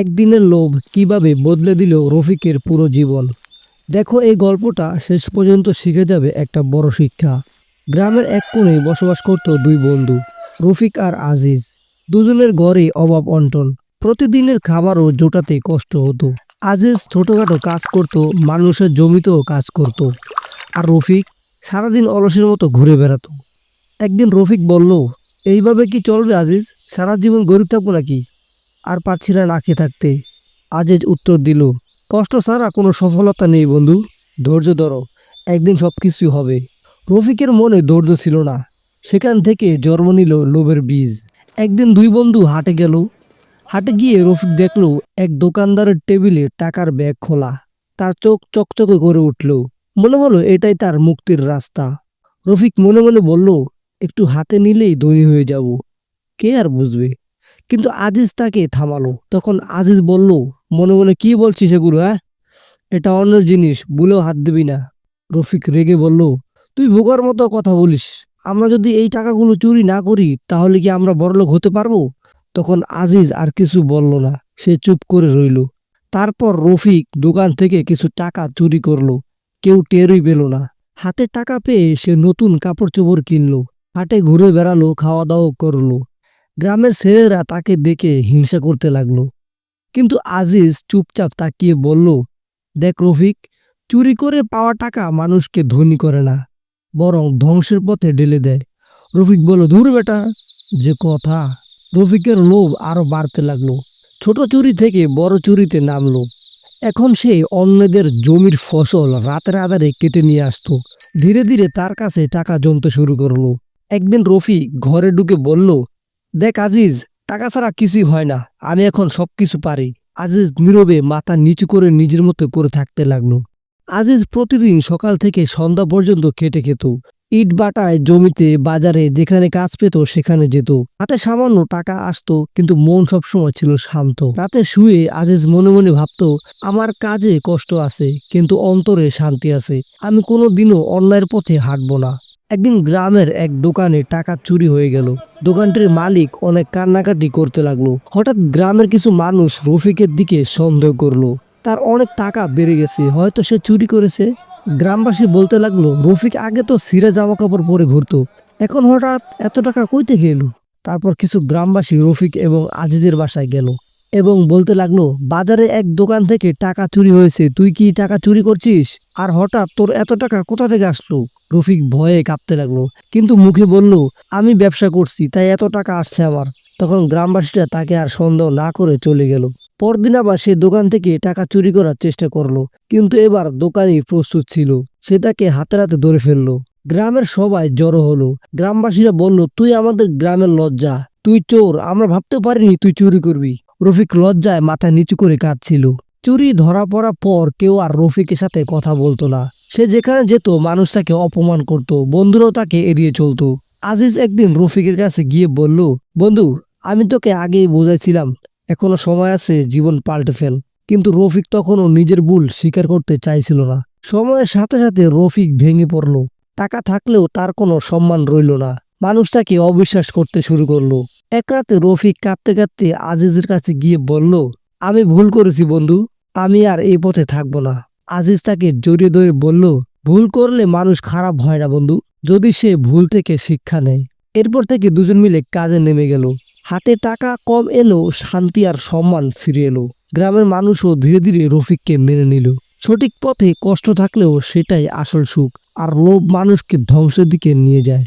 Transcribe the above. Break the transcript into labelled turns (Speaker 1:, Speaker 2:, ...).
Speaker 1: একদিনের লোভ কীভাবে বদলে দিল রফিকের পুরো জীবন? দেখো, এই গল্পটা শেষ পর্যন্ত শিখে যাবে একটা বড় শিক্ষা। গ্রামের এক কোণে বসবাস করত দুই বন্ধু, রফিক আর আজিজ। দুজনের ঘরে অভাব অন্টন। প্রতিদিনের খাবারও জোটাতে কষ্ট হতো। আজিজ ছোটখাটো কাজ করত, মানুষের জমিতেও কাজ করত। আর রফিক সারাদিন অলসের মতো ঘুরে বেড়াতো। একদিন রফিক বলল, এইভাবে কি চলবে আজিজ? সারা জীবন গরিব থাকব নাকি? আর পারছি না না খেয়ে থাকতে। আজিজ উত্তর দিল, কষ্ট ছাড়া কোনো সফলতা নেই বন্ধু। ধৈর্য ধরো, একদিন সব কিছুই হবে। রফিকের মনে ধৈর্য ছিল না। সেখান থেকে জন্ম নিল লোভের বীজ। একদিন দুই বন্ধু হাটে গেল। হাটে গিয়ে রফিক দেখল এক দোকানদারের টেবিলে টাকার ব্যাগ খোলা। তার চোখ চকচকে করে উঠল। মনে হলো এটাই তার মুক্তির রাস্তা। রফিক মনে মনে বলল, একটু হাতে নিলেই ধনী হয়ে যাব। কে আর বুঝবে? কিন্তু আজিজ তাকে থামালো। তখন আজিজ বলল, মনে মনে কি বলছিস এগুলো হ্যাঁ? এটা অন্য জিনিস বলেও হাত দিবি না। রফিক রেগে বলল, তুই বোকার মতো কথা বলিস। আমরা যদি এই টাকাগুলো চুরি না করি, তাহলে কি আমরা বড়লোক হতে পারব? তখন আজিজ আর কিছু বলল না, সে চুপ করে রইল। তারপর রফিক দোকান থেকে কিছু টাকা চুরি করল। কেউ টেরই পেল না। হাতে টাকা পেয়ে সে নতুন কাপড় চোপড় কিনলো। হাটে ঘুরে বেড়ালো খাওয়া দাওয়া করল। গ্রামের ছেলেরা তাকে দেখে হিংসা করতে লাগল। কিন্তু আজিজ চুপচাপ তাকিয়ে বলল, দেখ রফিক, চুরি করে পাওয়া টাকা মানুষকে ধনী করে না, বরং ধ্বংসের পথে ঢেলে দেয়। রফিক বলল, ধুর বেটা, যে কথা। রফিকের লোভ আরও বাড়তে লাগল। ছোট চুরি থেকে বড় চুরিতে নামলো। এখন সে অন্যদের জমির ফসল রাতের আধারে কেটে নিয়ে আসতো। ধীরে ধীরে তার কাছে টাকা জমতে শুরু করল। একদিন রফি ঘরে ঢুকে বলল দেখ আজিজ, টাকা ছাড়া কিছুই হয় না। আমি এখন সব কিছু পারি। আজিজ নীরবে মাথা নিচু করে নিজের মতো করে থাকতে লাগল। আজিজ প্রতিদিন সকাল থেকে সন্ধ্যা পর্যন্ত কেটে খেত। ইট বাটায় জমিতে, বাজারে, যেখানে কাজ পেত সেখানে যেত। হাতে সামান্য টাকা আসতো, কিন্তু মন সবসময় ছিল শান্ত। রাতে শুয়ে আজিজ মনে মনে ভাবতো, আমার কাজে কষ্ট আছে, কিন্তু অন্তরে শান্তি আছে। আমি কোনো দিনও অন্যায়ের পথে হাঁটবো না। একদিন গ্রামের এক দোকানে টাকা চুরি হয়ে গেল। দোকানটির মালিক অনেক কান্নাকাটি করতে লাগল। হঠাৎ গ্রামের কিছু মানুষ রফিকের দিকে সন্দেহ করল। তার অনেক টাকা বেড়ে গেছে, হয়তো সে চুরি করেছে। গ্রামবাসী বলতে লাগল, রফিক আগে তো সিরে জামা কাপড় পরে ঘুরতো, এখন হঠাৎ এত টাকা কইতে এলো তারপর কিছু গ্রামবাসী রফিক এবং আজিজের বাসায় গেল। এবং বলতে লাগল, বাজারে এক দোকান থেকে টাকা চুরি হয়েছে, তুই কি টাকা চুরি করছিস? আর হঠাৎ তোর এত টাকা কোথা থেকে আসলো? রফিক ভয়ে কাঁপতে লাগল, কিন্তু মুখে বলল, আমি ব্যবসা করছি, তাই এত টাকা আসছে আমার। তখন গ্রামবাসীরা তাকে আর সন্দেহ না করে চলে গেল। পরদিন আবার সে দোকান থেকে টাকা চুরি করার চেষ্টা করল, কিন্তু এবার দোকানই প্রস্তুত ছিল। সে তাকে হাতে হাতে ধরে ফেলল। গ্রামের সবাই জড়ো হলো। গ্রামবাসীরা বলল, তুই আমাদের গ্রামের লজ্জা। তুই চোর, আমরা ভাবতে পারিনি তুই চুরি করবি। রফিক লজ্জায় মাথা নিচু করে কাঁদছিল। চুরি ধরা পড়ার পর কেউ আর রফিকের সাথে কথা বলতো না। সে যেখানে যেত, মানুষ তাকে অপমান করত, বন্ধুরাও তাকে এড়িয়ে চলতো। আজিজ একদিন রফিকের কাছে গিয়ে বলল, বন্ধু, আমি তোকে আগেই বোঝাইছিলাম, এখনও সময় আছে, জীবন পাল্টে ফেল। কিন্তু রফিক তখনও নিজের ভুল স্বীকার করতে চাইছিল না। সময়ের সাথে সাথে রফিক ভেঙে পড়ল। টাকা থাকলেও তার কোনো সম্মান রইল না। মানুষ তাকে অবিশ্বাস করতে শুরু করল। এক রাতে রফিক কাঁদতে কাঁদতে আজিজের কাছে গিয়ে বলল, আমি ভুল করেছি বন্ধু, আমি আর এই পথে থাকব না। আজিজ তাকে জড়িয়ে ধরে বলল, ভুল করলে মানুষ খারাপ হয় না বন্ধু, যদি সে ভুল থেকে শিক্ষা নেয়। এরপর থেকে দুজন মিলে কাজে নেমে গেল। হাতে টাকা, কম এলো, শান্তি আর সম্মান ফিরে এলো। গ্রামের মানুষও ধীরে ধীরে রফিককে মেনে নিল। সঠিক পথে কষ্ট থাকলেও সেটাই আসল সুখ, আর লোভ মানুষকে ধ্বংসের দিকে নিয়ে যায়।